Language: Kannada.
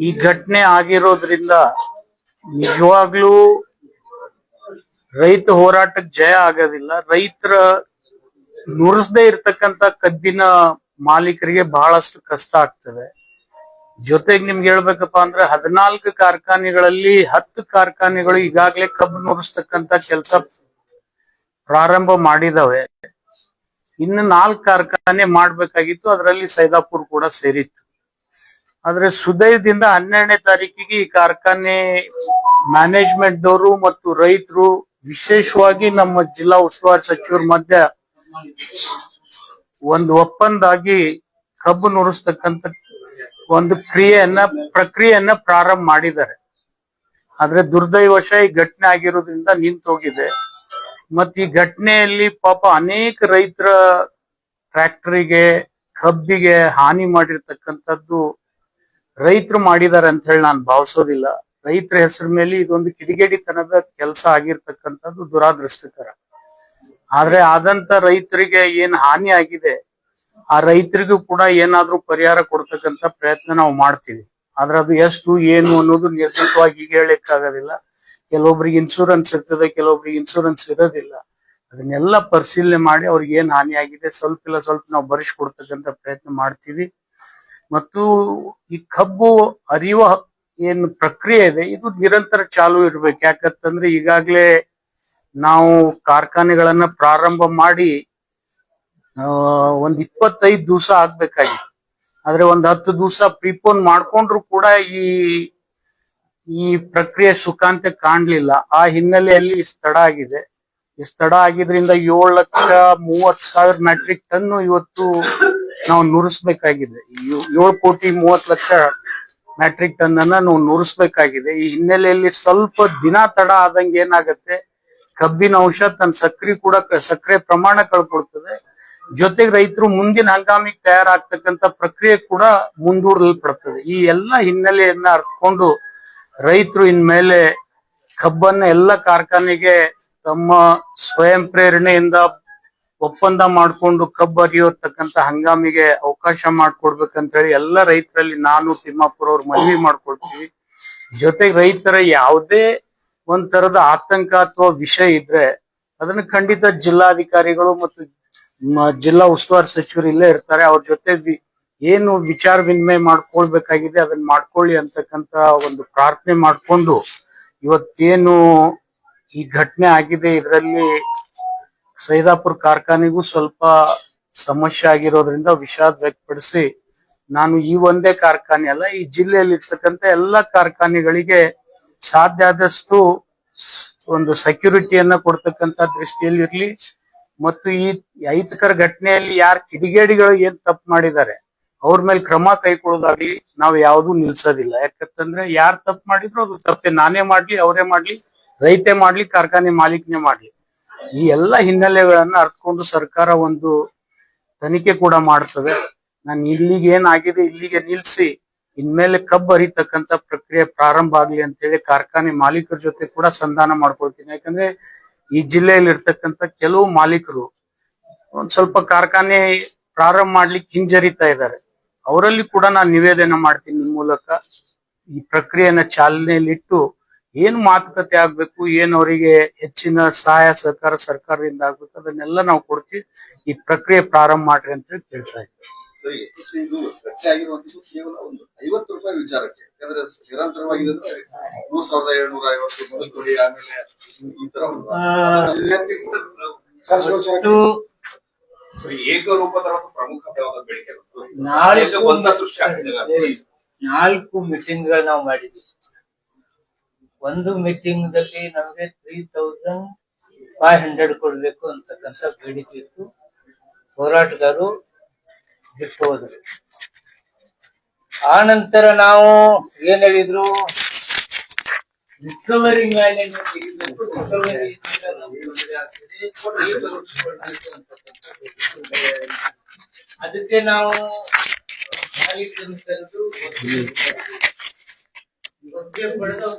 ಈ ಘಟನೆ ಆಗಿರೋದ್ರಿಂದ ನಿಜವಾಗ್ಲೂ ರೈತ ಹೋರಾಟಕ್ಕೆ ಜಯ ಆಗೋದಿಲ್ಲ ರೈತರ ನುರಿಸದೇ ಇರ್ತಕ್ಕಂತ ಕಬ್ಬಿನ ಮಾಲೀಕರಿಗೆ ಬಹಳಷ್ಟು ಕಷ್ಟ ಆಗ್ತದೆ ಜೊತೆಗೆ ನಿಮ್ಗೆ ಹೇಳ್ಬೇಕಪ್ಪ ಅಂದ್ರೆ ಹದಿನಾಲ್ಕು ಕಾರ್ಖಾನೆಗಳಲ್ಲಿ ಹತ್ತು ಕಾರ್ಖಾನೆಗಳು ಈಗಾಗಲೇ ಕಬ್ಬು ನುರಿಸ್ತಕ್ಕಂತ ಕೆಲಸ ಪ್ರಾರಂಭ ಮಾಡಿದಾವೆ. ಇನ್ನು ನಾಲ್ಕು ಕಾರ್ಖಾನೆ ಮಾಡ್ಬೇಕಾಗಿತ್ತು, ಅದರಲ್ಲಿ ಸೈದಾಪುರ್ ಕೂಡ ಸೇರಿತ್ತು. ಆದ್ರೆ ಸುದಯದಿಂದ ಹನ್ನೆರಡನೇ ತಾರೀಕಿಗೆ ಈ ಕಾರ್ಖಾನೆ ಮ್ಯಾನೇಜ್ಮೆಂಟ್ ದವರು ಮತ್ತು ರೈತರು ವಿಶೇಷವಾಗಿ ನಮ್ಮ ಜಿಲ್ಲಾ ಉಸ್ತುವಾರಿ ಸಚಿವರ ಮಧ್ಯ ಒಂದು ಒಪ್ಪಂದಾಗಿ ಕಬ್ಬು ನುರಿಸ್ತಕ್ಕಂತ ಒಂದು ಕ್ರಿಯೆಯನ್ನ, ಪ್ರಕ್ರಿಯೆಯನ್ನ ಪ್ರಾರಂಭ ಮಾಡಿದ್ದಾರೆ. ಆದ್ರೆ ದುರ್ದೈವಶ ಈ ಘಟನೆ ಆಗಿರೋದ್ರಿಂದ ನಿಂತೋಗಿದೆ. ಮತ್ ಈ ಘಟನೆಯಲ್ಲಿ ಪಾಪ ಅನೇಕ ರೈತರ ಟ್ರ್ಯಾಕ್ಟರಿಗೆ, ಕಬ್ಬಿಗೆ ಹಾನಿ ಮಾಡಿರ್ತಕ್ಕಂಥದ್ದು ರೈತರು ಮಾಡಿದ್ದಾರೆ ಅಂತ ಹೇಳಿ ನಾನು ಭಾವಿಸೋದಿಲ್ಲ. ರೈತರ ಹೆಸರು ಮೇಲೆ ಇದೊಂದು ಕಿಡಿಗೇಡಿತನದ ಕೆಲಸ ಆಗಿರ್ತಕ್ಕಂಥದ್ದು ದುರಾದೃಷ್ಟಕರ. ಆದ್ರೆ ಆದಂತ ರೈತರಿಗೆ ಏನ್ ಹಾನಿ ಆಗಿದೆ? ಆ ರೈತರಿಗೂ ಕೂಡ ಏನಾದ್ರೂ ಪರಿಹಾರ ಕೊಡ್ತಕ್ಕಂತ ಪ್ರಯತ್ನ ನಾವು ಮಾಡ್ತೀವಿ. ಆದ್ರೆ ಅದು ಎಷ್ಟು, ಏನು ಅನ್ನೋದು ನಿರ್ದಿಷ್ಟವಾಗಿ ಈಗ ಹೇಳಕ್ಕಾಗೋದಿಲ್ಲ ಕೆಲವೊಬ್ರಿಗೆ ಇನ್ಶೂರೆನ್ಸ್ ಇರ್ತದೆ, ಕೆಲವೊಬ್ರಿಗೆ ಇನ್ಶೂರೆನ್ಸ್ ಇರೋದಿಲ್ಲ. ಅದನ್ನೆಲ್ಲ ಪರಿಶೀಲನೆ ಮಾಡಿ ಅವ್ರಿಗೆ ಏನ್ ಹಾನಿ ಆಗಿದೆ, ಸ್ವಲ್ಪ ಇಲ್ಲ ಸ್ವಲ್ಪ ನಾವು ಭರಿಸ್ಕೊಡ್ತಕ್ಕಂತ ಪ್ರಯತ್ನ ಮಾಡ್ತೀವಿ. ಮತ್ತು ಈ ಕಬ್ಬು ಅರಿಯುವ ಏನು ಪ್ರಕ್ರಿಯೆ ಇದೆ, ಇದು ನಿರಂತರ ಚಾಲು ಇರ್ಬೇಕು. ಯಾಕಂತಂದ್ರೆ ಈಗಾಗ್ಲೇ ನಾವು ಕಾರ್ಖಾನೆಗಳನ್ನ ಪ್ರಾರಂಭ ಮಾಡಿ ಒಂದ್ ಇಪ್ಪತ್ತೈದು ದಿವಸ ಆಗ್ಬೇಕಾಗಿತ್ತು. ಆದ್ರೆ ಒಂದ್ ಹತ್ತು ದಿವಸ ಪ್ರಿಪೋನ್ ಮಾಡ್ಕೊಂಡ್ರು ಕೂಡ ಈ ಈ ಪ್ರಕ್ರಿಯೆ ಸುಖಾಂತ ಕಾಣ್ಲಿಲ್ಲ. ಆ ಹಿನ್ನೆಲೆಯಲ್ಲಿ ತಡ ಆಗಿದೆ. ತಡ ಆಗಿದ್ರಿಂದ ಏಳು ಲಕ್ಷ ಮೂವತ್ ಸಾವಿರ ಮೆಟ್ರಿಕ್ ಟನ್ ಇವತ್ತು ನಾವು ನುರಿಸ್ಬೇಕಾಗಿದೆ. ಏಳು ಕೋಟಿ ಮೂವತ್ ಲಕ್ಷ ಮೆಟ್ರಿಕ್ ಟನ್ ಅನ್ನ ನಾವು ನುರಿಸ್ಬೇಕಾಗಿದೆ. ಈ ಹಿನ್ನೆಲೆಯಲ್ಲಿ ಸ್ವಲ್ಪ ದಿನ ತಡ ಆದಂಗೆ ಏನಾಗತ್ತೆ? ಕಬ್ಬಿನ ಅಂಶ ತನ್ನ ಸಕ್ರಿ ಕೂಡ ಸಕ್ಕರೆ ಪ್ರಮಾಣ ಕಳ್ಕೊಳ್ತದೆ ಜೊತೆಗೆ ರೈತರು ಮುಂದಿನ ಹಂಗಾಮಿಗೆ ತಯಾರಾಗ್ತಕ್ಕಂತ ಪ್ರಕ್ರಿಯೆ ಕೂಡ ಮುಂದೂಡಲ್ಪಡ್ತದೆ ಈ ಎಲ್ಲ ಹಿನ್ನೆಲೆಯನ್ನ ಅರ್ಥಕೊಂಡು ರೈತರು ಇನ್ಮೇಲೆ ಕಬ್ಬನ್ನ ಎಲ್ಲ ಕಾರ್ಖಾನೆಗೆ ತಮ್ಮ ಸ್ವಯಂ ಪ್ರೇರಣೆಯಿಂದ ಒಪ್ಪಂದ ಮಾಡ್ಕೊಂಡು ಕಬ್ಬು ಅರಿಯೋತಕ್ಕಂತ ಹಂಗಾಮಿಗೆ ಅವಕಾಶ ಮಾಡ್ಕೊಡ್ಬೇಕಂತ ಹೇಳಿ ಎಲ್ಲ ರೈತರಲ್ಲಿ ನಾನು ತಿಮ್ಮಾಪುರ ಅವ್ರು ಮನವಿ ಮಾಡ್ಕೊಳ್ತೀವಿ. ಜೊತೆಗೆ ರೈತರ ಯಾವುದೇ ಒಂದ್ ತರದ ಆತಂಕ ಅಥವಾ ವಿಷಯ ಇದ್ರೆ ಅದನ್ನ ಖಂಡಿತ ಜಿಲ್ಲಾಧಿಕಾರಿಗಳು ಮತ್ತು ಜಿಲ್ಲಾ ಉಸ್ತುವಾರಿ ಸಚಿವರು ಇಲ್ಲೇ ಇರ್ತಾರೆ. ಅವ್ರ ಜೊತೆ ಏನು ವಿಚಾರ ವಿನಿಮಯ ಮಾಡ್ಕೊಳ್ಬೇಕಾಗಿದೆ, ಅದನ್ನ ಮಾಡ್ಕೊಳ್ಳಿ ಅಂತಕ್ಕಂತ ಒಂದು ಪ್ರಾರ್ಥನೆ ಮಾಡಿಕೊಂಡು ಇವತ್ತೇನು ಈ ಘಟನೆ ಆಗಿದೆ, ಇದರಲ್ಲಿ ಸೈದಾಪುರ್ ಕಾರ್ಖಾನೆಗೂ ಸ್ವಲ್ಪ ಸಮಸ್ಯೆ ಆಗಿರೋದ್ರಿಂದ ವಿಷಾದ ವ್ಯಕ್ತಪಡಿಸಿ ನಾನು ಈ ಒಂದೇ ಕಾರ್ಖಾನೆ ಅಲ್ಲ, ಈ ಜಿಲ್ಲೆಯಲ್ಲಿ ಇರ್ತಕ್ಕಂಥ ಎಲ್ಲ ಕಾರ್ಖಾನೆಗಳಿಗೆ ಸಾಧ್ಯ ಆದಷ್ಟು ಒಂದು ಸೆಕ್ಯೂರಿಟಿಯನ್ನ ಕೊಡ್ತಕ್ಕಂಥ ದೃಷ್ಟಿಯಲ್ಲಿ ಇರ್ಲಿ ಮತ್ತು ಈ ಅಹಿತಕರ ಘಟನೆಯಲ್ಲಿ ಯಾರು ಕಿಡಿಗೇಡಿಗಳು ಏನ್ ತಪ್ಪು ಮಾಡಿದ್ದಾರೆ, ಅವ್ರ ಮೇಲೆ ಕ್ರಮ ಕೈಗೊಳ್ಳೋದಾಗ್ಲಿ ನಾವು ಯಾವ್ದು ನಿಲ್ಸೋದಿಲ್ಲ. ಯಾಕಂತಂದ್ರೆ ಯಾರು ತಪ್ಪು ಮಾಡಿದ್ರು ಅದು ತಪ್ಪೆ. ನಾನೇ ಮಾಡ್ಲಿ, ಅವರೇ ಮಾಡ್ಲಿ, ರೈತೆ ಮಾಡ್ಲಿ, ಕಾರ್ಖಾನೆ ಮಾಲೀಕನೇ ಮಾಡ್ಲಿ. ಈ ಎಲ್ಲ ಹಿನ್ನೆಲೆಗಳನ್ನ ಅರ್ಥಕೊಂಡು ಸರ್ಕಾರ ಒಂದು ತನಿಖೆ ಕೂಡ ಮಾಡ್ತದೆ. ನಾನು ಇಲ್ಲಿಗೆ ಏನಾಗಿದೆ, ಇಲ್ಲಿಗೆ ನಿಲ್ಸಿ, ಇನ್ಮೇಲೆ ಕಬ್ಬು ಅರಿತಕ್ಕಂತ ಪ್ರಕ್ರಿಯೆ ಪ್ರಾರಂಭ ಆಗ್ಲಿ ಅಂತೇಳಿ ಕಾರ್ಖಾನೆ ಮಾಲೀಕರ ಜೊತೆ ಕೂಡ ಸಂಧಾನ ಮಾಡ್ಕೊಳ್ತೀನಿ. ಯಾಕಂದ್ರೆ ಈ ಜಿಲ್ಲೆಯಲ್ಲಿ ಇರ್ತಕ್ಕಂತ ಕೆಲವು ಮಾಲೀಕರು ಒಂದ್ ಸ್ವಲ್ಪ ಕಾರ್ಖಾನೆ ಪ್ರಾರಂಭ ಮಾಡ್ಲಿಕ್ಕೆ ಹಿಂಜರಿತಾ ಇದ್ದಾರೆ. ಅವರಲ್ಲಿ ಕೂಡ ನಾನು ನಿವೇದನೆ ಮಾಡ್ತೀನಿ ನಿಮ್ಮ ಮೂಲಕ. ಈ ಪ್ರಕ್ರಿಯೆನ ಚಾಲನೆಯಲ್ಲಿಟ್ಟು ಏನು ಮಾತುಕತೆ ಆಗ್ಬೇಕು, ಏನ್ ಅವರಿಗೆ ಹೆಚ್ಚಿನ ಸಹಾಯ, ಸಹಕಾರ ಸರ್ಕಾರದಿಂದ ಆಗ್ಬೇಕು, ಅದನ್ನೆಲ್ಲ ನಾವು ಕೊಡ್ತೀವಿ. ಈ ಪ್ರಕ್ರಿಯೆ ಪ್ರಾರಂಭ ಮಾಡ್ರಿ ಅಂತ ಹೇಳಿ ಕೇಳ್ತಾ ಇದ್ದೀವಿ ಸರಿ ಇದು ಗಟ್ಟಿ ಕೇವಲ ಒಂದು ಐವತ್ತು ರೂಪಾಯಿ ವಿಚಾರಕ್ಕೆ. ಯಾಕಂದ್ರೆ ನಿರಂತರವಾಗಿದೆ ಅಂದ್ರೆ ಮೂರ್ ಸಾವಿರದ ಏಳ್ನೂರ ಐವತ್ತು ಮೊದಲು ಕೊಡಿ ಆಮೇಲೆ ಈ ತರ ಒಂದು ಸರಿ ಏಕರೂಪದ ಒಂದು ಪ್ರಮುಖವಾದ ಎಲ್ಲ ಒಂದ ಸೃಷ್ಟಿ ಆಗ್ತಿದೆ ನಾಲ್ಕು ಮೀಟಿಂಗ್ ನಾವು ಮಾಡಿದ್ವಿ. ಒಂದು ಮೀಟಿಂಗ್ ದಲ್ಲಿ ನಮಗೆ ತ್ರೀ ತೌಸಂಡ್ ಫೈವ್ ಹಂಡ್ರೆಡ್ ಕೊಡ್ಬೇಕು ಅಂತಕ್ಕಂಥ ಬೇಡಿಕೆ ಇತ್ತು. ಹೋರಾಟಗಾರರು ಬಿಟ್ಟು ಆ ನಂತರ ನಾವು ಏನ್ ಹೇಳಿದ್ರು? ಅಂತಕ್ಕಂಥದ್ದು. ಅದಕ್ಕೆ ನಾವು ಮಾಲೀಕರನ್ನು ಕರೆದು ಪಡೆದು